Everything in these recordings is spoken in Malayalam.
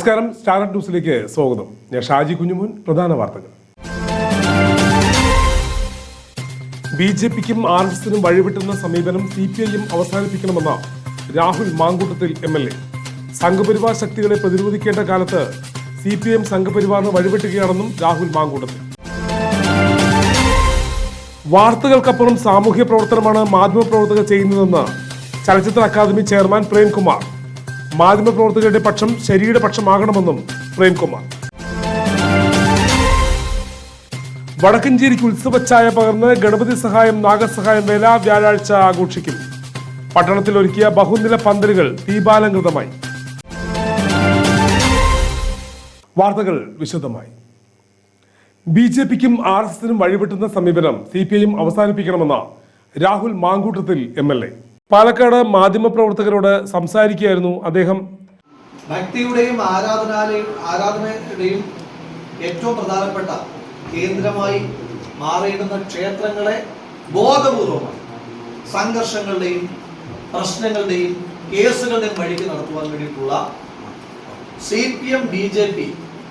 നമസ്കാരം. സ്റ്റാർട്ട് ന്യൂസിലേക്ക് സ്വാഗതം. ഞാൻ ഷാജി കുഞ്ഞുമോൻ പ്രധാന വാർത്തകൾ. ബി ജെ പിക്കും ആർ എസ് എസിനും വഴിവിട്ടുന്ന സമീപനം സി പി ഐയും അവസാനിപ്പിക്കണമെന്ന Rahul Mamkootathil M L A. Sangh Parivar ശക്തികളെ പ്രതിരോധിക്കേണ്ട കാലത്ത് സി പി എം സംഘപരിവാറിന് വഴിവിട്ടുകയാണെന്നും രാഹുൽ മാങ്കൂട്ടത്തിൽ. വാർത്തകൾക്കപ്പുറം സാമൂഹ്യ പ്രവർത്തനമാണ് മാധ്യമപ്രവർത്തകർ ചെയ്യുന്നതെന്ന് ചലച്ചിത്ര അക്കാദമി ചെയർമാൻ പ്രേംകുമാർ. മാധ്യമപ്രവർത്തകരുടെ പക്ഷം ശരിയുടെ പക്ഷമാകണമെന്നും പ്രേംകുമാർ. വടക്കഞ്ചേരിക്ക് ഉത്സവച്ചായ പകർന്ന് ഗണപതി സഹായം നാഗസഹായം വേല വ്യാഴാഴ്ച ആഘോഷിക്കും. പട്ടണത്തിൽ ഒരുക്കിയ ബഹുനില പന്തലുകൾ ദീപാലങ്കൃതമായി വാർത്തകൾ വിശദമായി. ബി ജെ പിക്കും ആർ എസ് എസിനും വഴിപെട്ടുന്ന സമീപനം സി പി ഐയും അവസാനിപ്പിക്കണമെന്ന Rahul Mamkootathil M L A. Palakkad മാധ്യമപ്രവർത്തകരോട് സംസാരിക്കുകയായിരുന്നു അദ്ദേഹം. ഭക്തിയുടെയും ആരാധനാലയം ആരാധനയുടെയും ഏറ്റവും പ്രധാനപ്പെട്ട കേന്ദ്രമായി മാറിയിടുന്ന ക്ഷേത്രങ്ങളെ ബോധപൂർവമായി സംഘർഷങ്ങളുടെയും പ്രശ്നങ്ങളുടെയും കേസുകളുടെയും വഴിക്ക് നടത്തുവാൻ വേണ്ടിയിട്ടുള്ള C P M B J P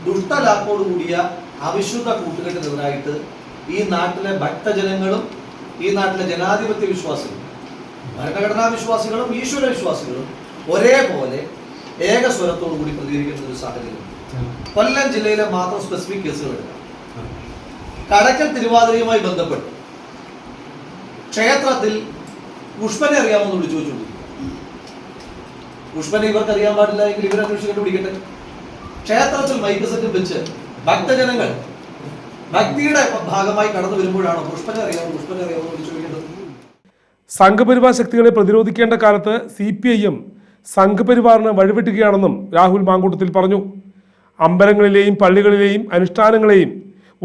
ദുഷ്ടലാക്കോടുകൂടിയ അവിശുദ്ധ കൂട്ടുകെട്ടിനെതിരായിട്ട് ഈ നാട്ടിലെ ഭക്തജനങ്ങളും ഈ നാട്ടിലെ ജനാധിപത്യ വിശ്വാസികളും ഭരണഘടനാ വിശ്വാസികളും ഈശ്വര വിശ്വാസികളും ഒരേപോലെ ഏകസ്വരത്തോടു കൂടി പ്രതികരിക്കുന്ന ഒരു സാഹചര്യം. കൊല്ലം ജില്ലയിലെ മാത്രം സ്പെസിഫിക് കേസുകൾ കടക്കൽ തിരുവാതിരയുമായി ബന്ധപ്പെട്ട് ക്ഷേത്രത്തിൽ പുഷ്പനെ അറിയാമെന്ന് വിളിച്ചു ചോദിച്ചു പുഷ്പനെ ഇവർക്ക് അറിയാൻ പാടില്ല എങ്കിൽ ഇവരെ അന്വേഷിച്ചിട്ട് പിടിക്കട്ടെ ക്ഷേത്രത്തിൽ മൈക്ക് സെറ്റ് വെച്ച് ഭക്തജനങ്ങൾ ഭക്തിയുടെ ഭാഗമായി കടന്നു വരുമ്പോഴാണ് പുഷ്പനെ അറിയാമോ പുഷ്പനെ അറിയാമോ വിളിച്ചു ചോദിക്കേണ്ടത്? സംഘപരിവാർ ശക്തികളെ പ്രതിരോധിക്കേണ്ട കാലത്ത് സി പി ഐ എം സംഘപരിവാറിന് വഴിവിട്ടുകയാണെന്നും രാഹുൽ മാങ്കൂട്ടത്തിൽ പറഞ്ഞു. അമ്പലങ്ങളിലെയും പള്ളികളിലെയും അനുഷ്ഠാനങ്ങളെയും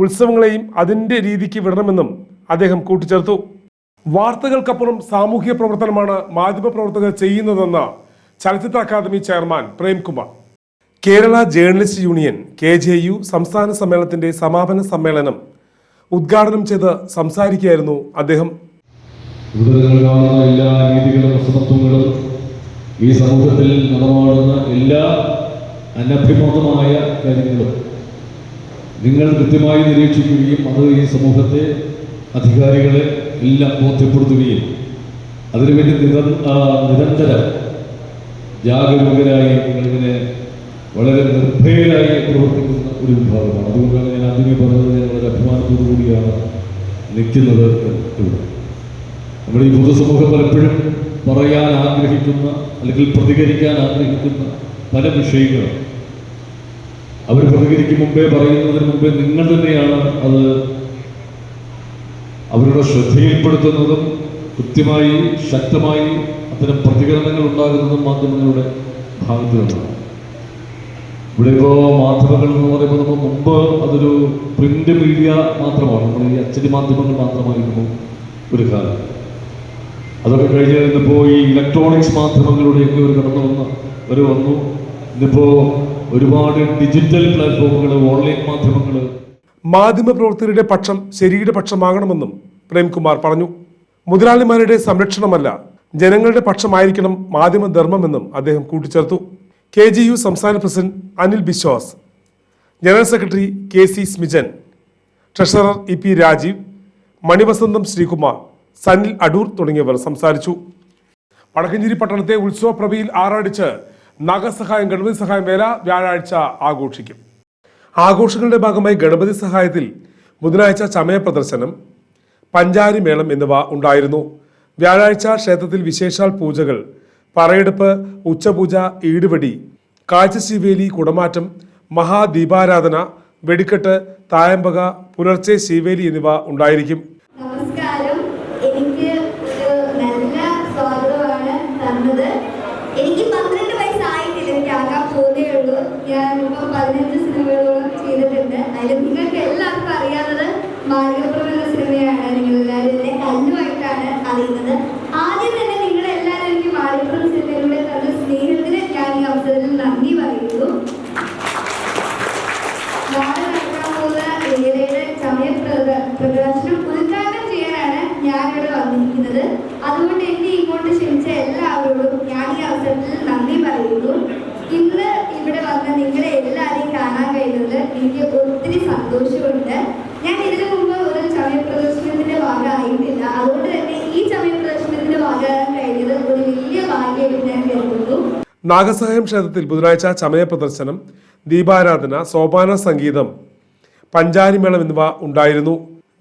ഉത്സവങ്ങളെയും അതിന്റെ രീതിക്ക് വിടണമെന്നും അദ്ദേഹം കൂട്ടിച്ചേർത്തു. വാർത്തകൾക്കപ്പുറം സാമൂഹ്യ പ്രവർത്തനമാണ് മാധ്യമപ്രവർത്തകർ ചെയ്യുന്നതെന്ന് ചലച്ചിത്ര academy chairman Premkumar. Kerala journalist union K J U സംസ്ഥാന സമ്മേളനത്തിന്റെ സമാപന സമ്മേളനം ഉദ്ഘാടനം ചെയ്ത് സംസാരിക്കുകയായിരുന്നു അദ്ദേഹം. ഇവിടെ നിങ്ങൾ കാണുന്ന എല്ലാ നീതികളും അസമത്വങ്ങളും ഈ സമൂഹത്തിൽ നടമാടുന്ന എല്ലാ അനഭിമുഖമായ കാര്യങ്ങളും നിങ്ങൾ കൃത്യമായി നിരീക്ഷിക്കുകയും അത് ഈ സമൂഹത്തെ അധികാരികളെ എല്ലാം ബോധ്യപ്പെടുത്തുകയും അതിനുവേണ്ടി നിര നിരന്തരം ജാഗരൂകരായി നിങ്ങളിങ്ങനെ വളരെ നിർഭയരായി പ്രവർത്തിക്കുന്ന ഒരു വിഭാഗമാണ്. അതുകൊണ്ടാണ് ഞാൻ ആദ്യമേ പറഞ്ഞത് ഞാൻ വളരെ അഭിമാനത്തോടു കൂടിയാണ് നിൽക്കുന്നത് ഇവിടെ നമ്മുടെ ഈ പൊതുസമൂഹം പലപ്പോഴും പറയാൻ ആഗ്രഹിക്കുന്ന അല്ലെങ്കിൽ പ്രതികരിക്കാൻ ആഗ്രഹിക്കുന്ന പല വിഷയങ്ങളും. അവർ പ്രതികരിക്കും മുമ്പേ പറയുന്നതിന് മുമ്പേ നിങ്ങൾ തന്നെയാണ് അത് അവരുടെ ശ്രദ്ധയിൽപ്പെടുത്തുന്നതും കൃത്യമായി ശക്തമായി അത്തരം പ്രതികരണങ്ങൾ ഉണ്ടാകുന്നതും മാധ്യമങ്ങളുടെ ഭാഗത്തു നിന്നാണ് ഇവിടെ ഇപ്പോൾ മാധ്യമങ്ങൾ എന്ന് പറയുമ്പോൾ നമ്മൾ മുമ്പ് അതൊരു പ്രിന്റ് മീഡിയ മാത്രമാണ്. നമ്മൾ ഈ അച്ചടി മാധ്യമങ്ങൾ മാത്രമായിരുന്നു ഒരു കാലം. അതൊക്കെ കഴിഞ്ഞ് ഇന്നിപ്പോൾ ഈ ഇലക്ട്രോണിക്സ് മാധ്യമങ്ങളുടെയൊക്കെ ഒരു കടന്നു വന്ന ഒരു വന്നു. ഇന്നിപ്പോ ഒരുപാട് ഡിജിറ്റൽ പ്ലാറ്റ്ഫോമുകൾ ഓൺലൈൻ മാധ്യമങ്ങൾ. മാധ്യമപ്രവർത്തകരുടെ പക്ഷം ശരിയുടെ പക്ഷമാകണമെന്നും പ്രേംകുമാർ പറഞ്ഞു. മുതലാളിമാരുടെ സംരക്ഷണമല്ല ജനങ്ങളുടെ പക്ഷമായിരിക്കണം മാധ്യമധർമ്മമെന്നും അദ്ദേഹം കൂട്ടിച്ചേർത്തു. കെ ജി യു സംസ്ഥാന president Anil Biswas general secretary K C Smijan treasurer E P Rajeev Manivasantham Sreekumar Sanil Adoor തുടങ്ങിയവർ സംസാരിച്ചു. വടക്കഞ്ചേരി പട്ടണത്തെ ഉത്സവപ്രഭയിൽ ആറാടിച്ച് നാഗസഹായം ഗണപതി സഹായം വേല വ്യാഴാഴ്ച ആഘോഷിക്കും. ആഘോഷങ്ങളുടെ ഭാഗമായി ഗണപതി സഹായത്തിൽ ബുധനാഴ്ച ചമയ പ്രദർശനം പഞ്ചാരി മേളം എന്നിവ ഉണ്ടായിരുന്നു. വ്യാഴാഴ്ച ക്ഷേത്രത്തിൽ വിശേഷാൽ പൂജകൾ പറയെടുപ്പ് ഉച്ചപൂജ ഈടുവടി കാഴ്ചശിവേലി കുടമാറ്റം മഹാദീപാരാധന വെടിക്കെട്ട് തായമ്പക പുലർച്ചെ ശിവേലി എന്നിവ ഉണ്ടായിരിക്കും. നാഗസഹായം ക്ഷേത്രത്തിൽ ബുധനാഴ്ച ചമയ പ്രദർശനം ദീപാരാധന സോപാന സംഗീതം പഞ്ചാരിമേളം എന്നിവ ഉണ്ടായിരുന്നു.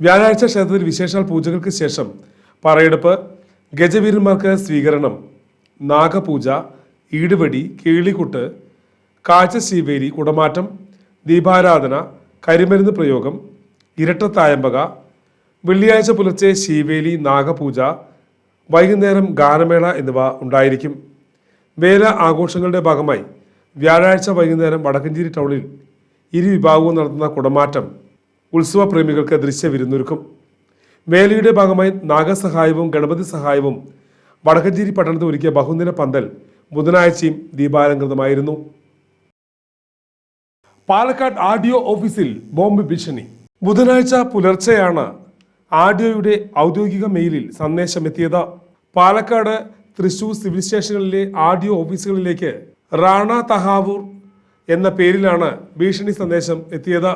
വ്യാഴാഴ്ച ക്ഷേത്രത്തിൽ വിശേഷാൽ പൂജകൾക്ക് ശേഷം പറയെടുപ്പ് ഗജവീരന്മാർക്ക് സ്വീകരണം നാഗപൂജ ഈടുവടി കീളിക്കുട്ട് കാഴ്ച ശീവേലി കുടമാറ്റം ദീപാരാധന കരിമരുന്ന് പ്രയോഗം ഇരട്ടത്തായമ്പക വെള്ളിയാഴ്ച പുലർച്ചെ ശീവേലി നാഗപൂജ വൈകുന്നേരം ഗാനമേള എന്നിവ ഉണ്ടായിരിക്കും. വേല ആഘോഷങ്ങളുടെ ഭാഗമായി വ്യാഴാഴ്ച വൈകുന്നേരം വടക്കഞ്ചേരി ടൗണിൽ ഇരു വിഭാഗവും നടത്തുന്ന കുടമാറ്റം ഉത്സവ പ്രേമികൾക്ക് ദൃശ്യ വിരുന്നൊരുക്കും. വേലയുടെ ഭാഗമായി നാഗസഹായവും ഗണപതി സഹായവും വടക്കഞ്ചേരി പട്ടണത്ത് ഒരുക്കിയ ബഹുദിന പന്തൽ ബുധനാഴ്ചയും ദീപാലങ്കൃതമായിരുന്നു പാലക്കാട് ആഡിയോ ഓഫീസിൽ ബോംബ് ഭീഷണി. ബുധനാഴ്ച പുലർച്ചെയാണ് ആഡിയോയുടെ ഔദ്യോഗിക മെയിലിൽ സന്ദേശമെത്തിയത്. പാലക്കാട് തൃശൂർ സിവിൽ സ്റ്റേഷനുകളിലെ ആഡിയോ ഓഫീസുകളിലേക്ക് റാണ തഹാവൂർ എന്ന പേരിലാണ് ഭീഷണി സന്ദേശം എത്തിയത്.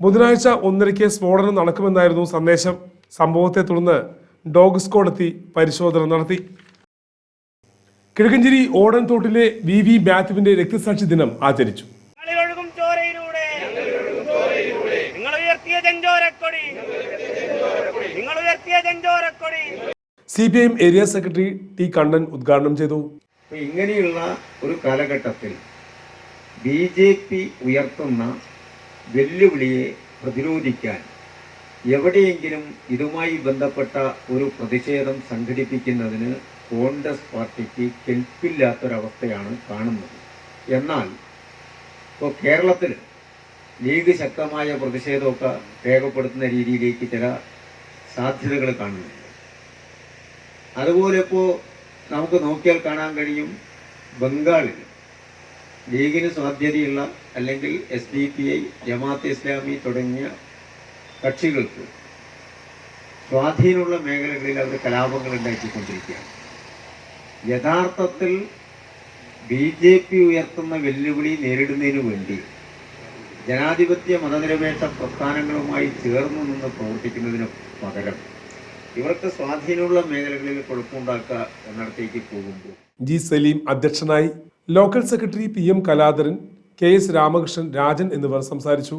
ബുധനാഴ്ച ഒന്നരയ്ക്ക് സ്ഫോടനം നടക്കുമെന്നായിരുന്നു സന്ദേശം. സംഭവത്തെ തുടർന്ന് ഡോഗ് സ്ക്വാഡ് എത്തി പരിശോധന നടത്തി. കിഴക്കഞ്ചേരി ഓടൻതോട്ടിലെ വി വി മാത്യുവിന്റെ രക്തസാക്ഷി ദിനം ആചരിച്ചു. നിങ്ങൾ ഉയർത്തിയ നിങ്ങൾ ഉയർത്തിയ C P I M area secretary T Kannan ഉദ്ഘാടനം ചെയ്തു. ഇങ്ങനെയുള്ള ഒരു കാലഘട്ടത്തിൽ ബി ജെ പി ഉയർത്തുന്ന വെല്ലുവിളിയെ പ്രതിരോധിക്കാൻ എവിടെയെങ്കിലും ഇതുമായി ബന്ധപ്പെട്ട ഒരു പ്രതിഷേധം സംഘടിപ്പിക്കുന്നതിന് കോൺഗ്രസ് പാർട്ടിക്ക് കെൽപ്പില്ലാത്തൊരവസ്ഥയാണ് കാണുന്നത്. എന്നാൽ ഇപ്പോൾ കേരളത്തിൽ ലീഗ് ശക്തമായ പ്രതിഷേധമൊക്കെ രേഖപ്പെടുത്തുന്ന രീതിയിലേക്ക് ചില സാധ്യതകൾ കാണുന്നുണ്ട്. അതുപോലെ ഇപ്പോൾ നമുക്ക് നോക്കിയാൽ കാണാൻ കഴിയും ബംഗാളിൽ ലീഗിന് സാധ്യതയുള്ള അല്ലെങ്കിൽ S D P I Jamaat Islami തുടങ്ങിയ കക്ഷികൾക്ക് സ്വാധീനമുള്ള മേഖലകളിൽ അവർ കലാപങ്ങൾ ഉണ്ടാക്കിക്കൊണ്ടിരിക്കുകയാണ്. യഥാർത്ഥത്തിൽ ബി ജെ പി ഉയർത്തുന്ന വെല്ലുവിളി നേരിടുന്നതിനു വേണ്ടി ജനാധിപത്യ മതനിരപേക്ഷ പ്രസ്ഥാനങ്ങളുമായി ചേർന്നു നിന്ന് പ്രവർത്തിക്കുന്നതിന് പകരം ഇവർക്ക് സ്വാധീനമുള്ള മേഖലകളിൽ കുഴപ്പമുണ്ടാക്കുക എന്നിടത്തേക്ക് പോകുമ്പോൾ. ജി സലീം അധ്യക്ഷനായി local secretary P M Kaladharan K S Ramakrishnan Rajan എന്നിവർ സംസാരിച്ചു.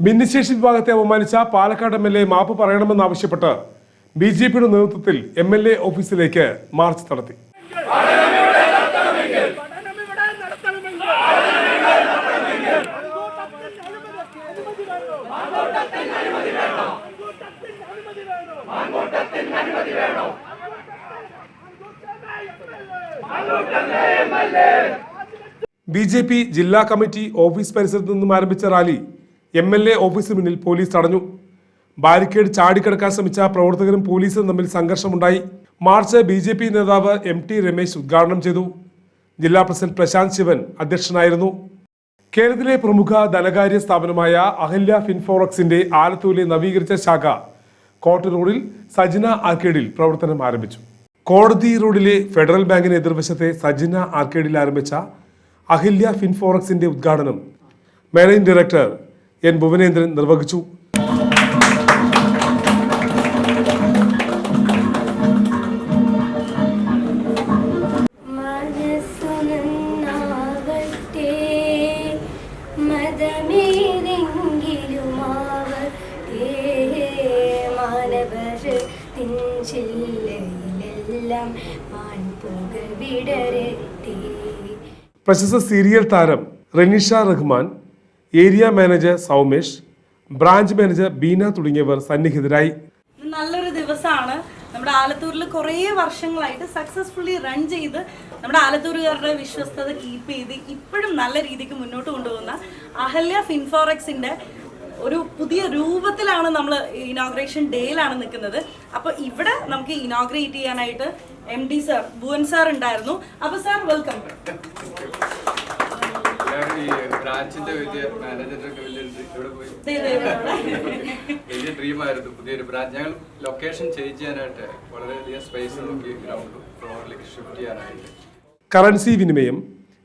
ഭിന്നശേഷി വിഭാഗത്തെ അപമാനിച്ച പാലക്കാട് എം എൽ എ മാപ്പ് പറയണമെന്നാവശ്യപ്പെട്ട് ബി ജെ പിയുടെ നേതൃത്വത്തിൽ എം എൽ എ ഓഫീസിലേക്ക് മാർച്ച് നടത്തി. ജെ പി ജില്ലാ കമ്മിറ്റി ഓഫീസ് പരിസരത്ത് നിന്നും ആരംഭിച്ച റാലി എം എൽ എ ഓഫീസിന് മുന്നിൽ പോലീസ് തടഞ്ഞു. ബാരിക്കേഡ് ചാടിക്കടക്കാൻ ശ്രമിച്ച പ്രവർത്തകരും പോലീസും തമ്മിൽ സംഘർഷമുണ്ടായി. മാർച്ച് ബി ജെ പി നേതാവ് എം ടി രമേശ് ഉദ്ഘാടനം ചെയ്തു. ജില്ലാ പ്രസിഡന്റ് പ്രശാന്ത് ശിവൻ അധ്യക്ഷനായിരുന്നു. കേരളത്തിലെ പ്രമുഖ ധനകാര്യ സ്ഥാപനമായ അഹല്യ ഫിൻഫോറക്സിന്റെ ആലത്തൂരിലെ നവീകരിച്ച ശാഖ കോട്ട് റോഡിൽ സജിന ആർക്കേഡിൽ പ്രവർത്തനം ആരംഭിച്ചു. കോടതി റോഡിലെ ഫെഡറൽ ബാങ്കിന് എതിർവശത്തെ സജിന ആർക്കേഡിൽ ആരംഭിച്ച അഹില്യ ഫിൻഫോറക്സിന്റെ ഉദ്ഘാടനം മാനേജിംഗ് ഡയറക്ടർ എൻ ഭുവനേന്ദ്രൻ നിർവഹിച്ചു. ചില്ലയിലെല്ലാം മാൻപുക വിടരട്ടെ. പ്രശസ്ത സീരിയൽ താരം Ranisha Rahman area manager Soumesh branch manager Beena തുടങ്ങിയവർ സന്നിഹിതരായി. നല്ലൊരു ദിവസമാണ്. നമ്മുടെ ആലത്തൂരിൽ കുറേ വർഷങ്ങളായിട്ട് സക്സസ്ഫുള്ളി റൺ ചെയ്ത് നമ്മുടെ ആലത്തൂരുകാരുടെ വിശ്വസ്തത കീപ്പ് ചെയ്ത് ഇപ്പോഴും നല്ല രീതിക്ക് മുന്നോട്ട് കൊണ്ടുപോകുന്ന അഹല്യ ഫിൻഫോറക്സിന്റെ ഒരു പുതിയ രൂപത്തിലാണ് നമ്മൾ ഇനോഗ്രേഷൻ ഡേയിലാണ് നിൽക്കുന്നത്. അപ്പോൾ ഇവിടെ നമുക്ക് ഇനോഗ്രേറ്റ് ചെയ്യാനായിട്ട് M D sir Bhuvan sir ഉണ്ടായിരുന്നു. അപ്പോൾ സാർ വെൽക്കം ഈ ബ്രാഞ്ചിന്റെ വലിയ മാനേജറൊക്കെ വലിയ ഇവിടെ പോയി. വലിയ ഡ്രീമായിരുന്നു പുതിയൊരു ബ്രാഞ്ച് ഞങ്ങൾ ലൊക്കേഷൻ ചേഞ്ച് ചെയ്യാനായിട്ട് വളരെയധികം സ്പേസ് നോക്കി ഗ്രൗണ്ട് ഫ്ലോറിലേക്ക് ഷിഫ്റ്റ് ചെയ്യാനായിട്ട്. കറൻസി വിനിമയം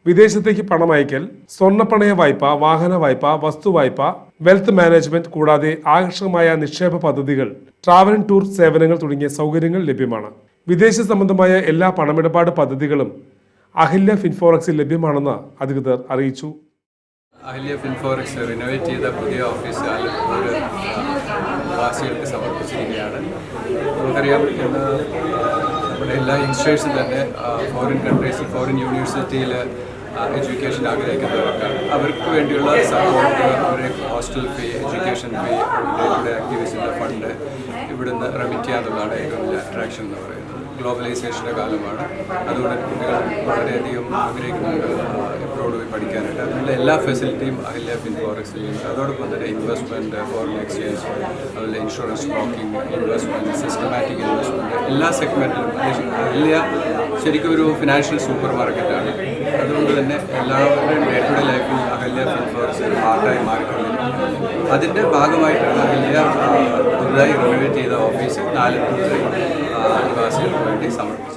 വിദേശത്തേക്ക് പണം അയക്കൽ സ്വർണപ്പണയ വായ്പ വാഹന വായ്പ വസ്തു വായ്പ വെൽത്ത് മാനേജ്മെന്റ് കൂടാതെ ആകർഷകമായ നിക്ഷേപ പദ്ധതികൾ ട്രാവൽ ആൻഡ് ടൂർ സേവനങ്ങൾ തുടങ്ങിയ സൗകര്യങ്ങൾ ലഭ്യമാണ്. വിദേശ സംബന്ധമായ എല്ലാ പണമിടപാട് പദ്ധതികളും അഹില്യ ഫിൻഫോറക്സിൽ ലഭ്യമാണെന്ന് അധികൃതർ അറിയിച്ചു. അഹല്യ ഫിൻഫോറക്സ് റിനോവേറ്റ് ചെയ്ത പുതിയ ഓഫീസ് ആലപ്പൂർ വാസികൾക്ക് സമർപ്പിച്ചിരിക്കുകയാണ്. നമുക്കറിയാം ഇന്ന് നമ്മുടെ എല്ലാ യങ്സ്റ്റേഴ്സും തന്നെ ഫോറിൻ കൺട്രീസിൽ ഫോറിൻ യൂണിവേഴ്സിറ്റിയിൽ എഡ്യൂക്കേഷൻ ആഗ്രഹിക്കുന്നവർക്ക് അവർക്ക് വേണ്ടിയുള്ള സപ്പോർട്ട് അവരെ hostel fee education fee day to day ആക്ടിവിറ്റീസിന്റെ fund ഇവിടുന്ന് റെമിറ്റ് ചെയ്യാന്നുള്ളതാണ് ഏറ്റവും വലിയ അട്രാക്ഷൻ എന്ന് പറയുന്നത്. ഗ്ലോബലൈസേഷന്റെ കാലമാണ്. അതുകൊണ്ട് കുട്ടികൾ വളരെയധികം ആഗ്രഹിക്കുന്നുണ്ട്. എബ്രോഡ് പോയി പഠിക്കാനായിട്ട്. അതിനുള്ള എല്ലാ ഫെസിലിറ്റിയും അഹില്യ ഫിൻ ഫോറക്സ് ചെയ്യുന്നുണ്ട് അതോടൊപ്പം തന്നെ ഇൻവെസ്റ്റ്മെന്റ് ഫോറിൻ എക്സ്ചേഞ്ച് അതുപോലെ insurance broking investment systematic investment എല്ലാ സെഗ്മെന്റിലും അഹില്യ ശരിക്കും ഒരു ഫിനാൻഷ്യൽ സൂപ്പർ മാർക്കറ്റാണ് അതുകൊണ്ട് തന്നെ എല്ലാവരുടെയും ഡേ ടു ഡേ ലൈഫിൽ അഹല്യ ഫിൻ ഫോറക്സ് ഒരു പാർട്ടായി മാറിക്കൊള്ളുന്നു അതിന്റെ ഭാഗമായിട്ടാണ് അഹല്യ പുതുതായി റിനോവേറ്റ് ചെയ്ത ഓഫീസ് നാല് നിവാസികൾക്ക് വേണ്ടി സമർപ്പിച്ചത്.